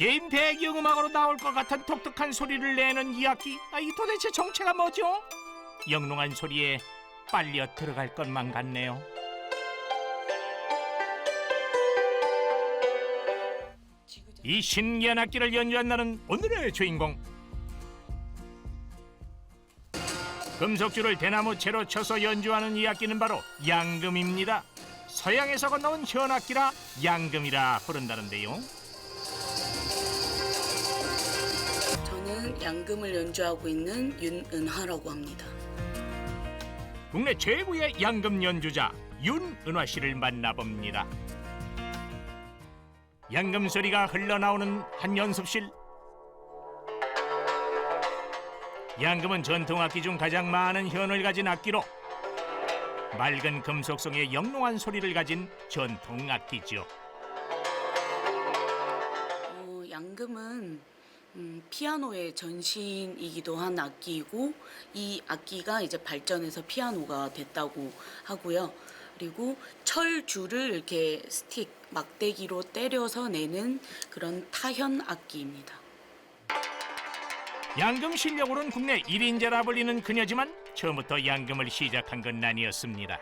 게임 배경음악으로 나올 것 같은 독특한 소리를 내는 이 악기. 아, 이 도대체 정체가 뭐죠? 영롱한 소리에 빨려 들어갈 것만 같네요. 이 신기한 악기를 연주한다는 오늘의 주인공. 금속줄을 대나무 채로 쳐서 연주하는 이 악기는 바로 양금입니다. 서양에서 건너온 현악기라 양금이라 부른다는데요 양금을 연주하고 있는 윤은하라고 합니다. 국내 최고의 양금 연주자 윤은화 씨를 만나봅니다. 양금 소리가 흘러나오는 한 연습실. 양금은 전통 악기 중 가장 많은 현을 가진 악기로 맑은 금속성의 영롱한 소리를 가진 전통 악기죠. 어, 양금은 음, 피아노의 전신이기도 한 악기이고 이 악기가 이제 발전해서 피아노가 됐다고 하고요. 그리고 철 줄을 이렇게 스틱 막대기로 때려서 내는 그런 타현 악기입니다. 양금 실력으로는 국내 1인자라 불리는 그녀지만 처음부터 양금을 시작한 건 아니었습니다.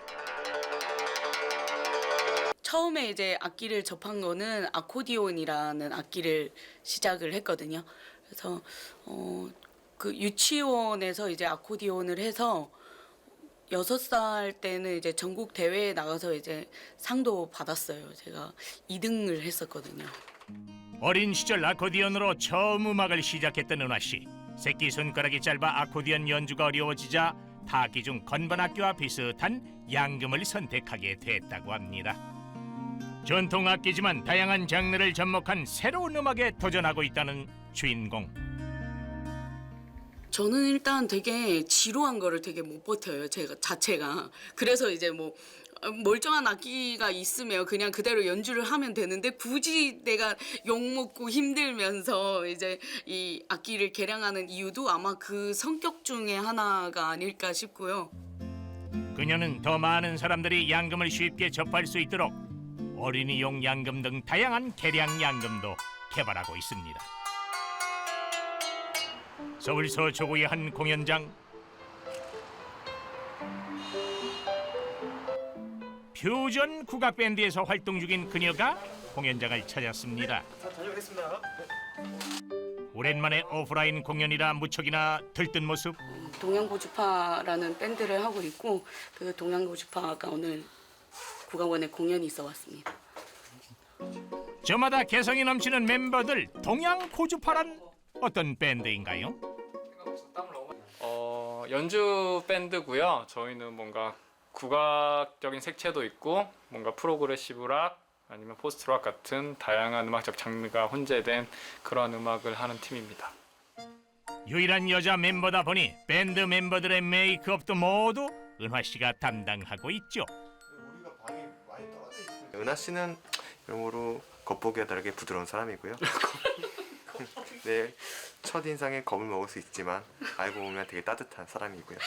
처음에 이제 악기를 접한 거는 아코디온이라는 악기를 시작을 했거든요. 그래서 어, 그 유치원에서 이제 아코디온을 해서 여섯 살 때는 이제 전국 대회에 나가서 이제 상도 받았어요. 제가 2등을 했었거든요. 어린 시절 아코디언으로 처음 음악을 시작했던 은화 씨. 새끼 손가락이 짧아 아코디언 연주가 어려워지자 타악기 중 건반 악기와 비슷한 양금을 선택하게 됐다고 합니다. 전통 악기지만 다양한 장르를 접목한 새로운 음악에 도전하고 있다는 주인공. 저는 일단 되게 지루한 거를 되게 못 버텨요. 제가 자체가. 그래서 이제 뭐 어, 멀쩡한 악기가 있으면 그냥 그대로 연주를 하면 되는데 굳이 내가 욕 먹고 힘들면서 이제 이 악기를 개량하는 이유도 아마 그 성격 중에 하나가 아닐까 싶고요. 그녀는 더 많은 사람들이 양금을 쉽게 접할 수 있도록 어린이용 양금 등 다양한 개량 양금도 개발하고 있습니다. 서울 서초구의 한 공연장 퓨전 국악 밴드에서 활동 중인 그녀가 공연장을 찾았습니다. 다녀오겠습니다. 오랜만에 오프라인 공연이라 무척이나 들뜬 모습. 동양고주파라는 밴드를 하고 있고 그 동양고주파가 오늘 국악원에 공연이 있어 왔습니다. 저마다 개성이 넘치는 멤버들 동양 고주파란 어떤 밴드인가요? 어, 연주 밴드고요. 저희는 뭔가 국악적인 색채도 있고 뭔가 프로그레시브 락 아니면 포스트 락 같은 다양한 음악적 장르가 혼재된 그런 음악을 하는 팀입니다. 유일한 여자 멤버다 보니 밴드 멤버들의 메이크업도 모두 은화 씨가 담당하고 있죠. 은하 씨는 여러모로 겉보기와 다르게 부드러운 사람이고요. 네, 첫 인상에 겁을 먹을 수 있지만 알고 보면 되게 따뜻한 사람이고요.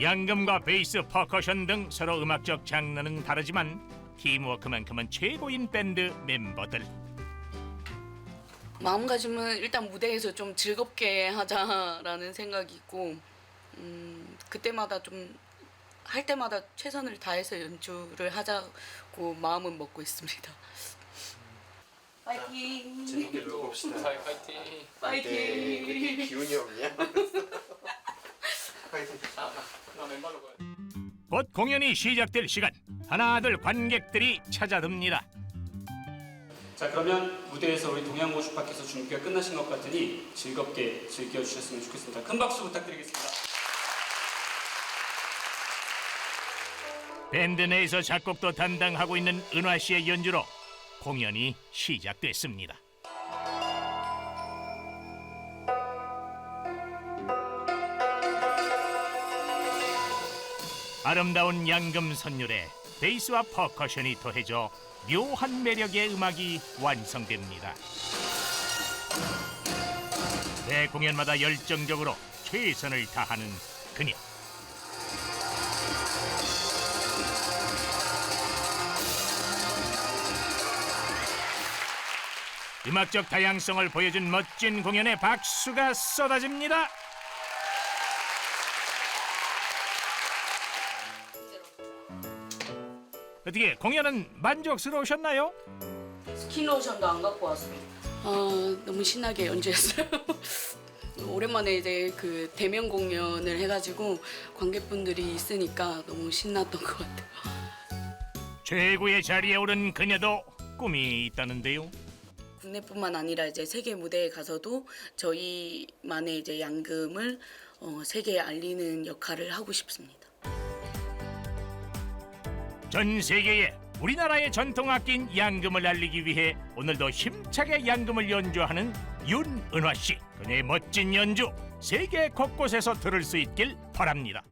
양금과 베이스, 퍼커션 등 서로 음악적 장르는 다르지만 팀워크만큼은 최고인 밴드 멤버들. 마음가짐은 일단 무대에서 좀 즐겁게 하자라는 생각이 있고 음, 그때마다 좀 할 때마다 최선을 다해서 연주를 하자고 마음은 먹고 있습니다. 파이팅! 재밌게 놀고 봅시다. 자, 파이팅! 파이팅! 기운이 없냐? 아, 나 맨발로 가야 곧 공연이 시작될 시간. 하나둘 관객들이 찾아듭니다. 자 그러면 무대에서 우리 동양고주파께서 준비가 끝나신 것 같으니 즐겁게 즐겨주셨으면 좋겠습니다. 큰 박수 부탁드리겠습니다. 밴드 내에서 작곡도 담당하고 있는 은화 씨의 연주로 공연이 시작됐습니다. 아름다운 양금 선율에 베이스와 퍼커션이 더해져 묘한 매력의 음악이 완성됩니다. 매 공연마다 열정적으로 최선을 다하는 그녀. 음악적 다양성을 보여준 멋진 공연에 박수가 쏟아집니다. 어떻게 공연은 만족스러우셨나요? 스킨로션도 안 갖고 왔어요. 어, 너무 신나게 연주했어요. 오랜만에 이제 그 대면 공연을 해가지고 관객분들이 있으니까 너무 신났던 것 같아요. 최고의 자리에 오른 그녀도 꿈이 있다는데요. 국내뿐만 아니라 이제 세계 무대에 가서도 저희만의 이제 양금을 어, 세계에 알리는 역할을 하고 싶습니다. 전 세계에 우리나라의 전통 악기인 양금을 알리기 위해 오늘도 힘차게 양금을 연주하는 윤은화 씨. 그녀의 멋진 연주 세계 곳곳에서 들을 수 있길 바랍니다.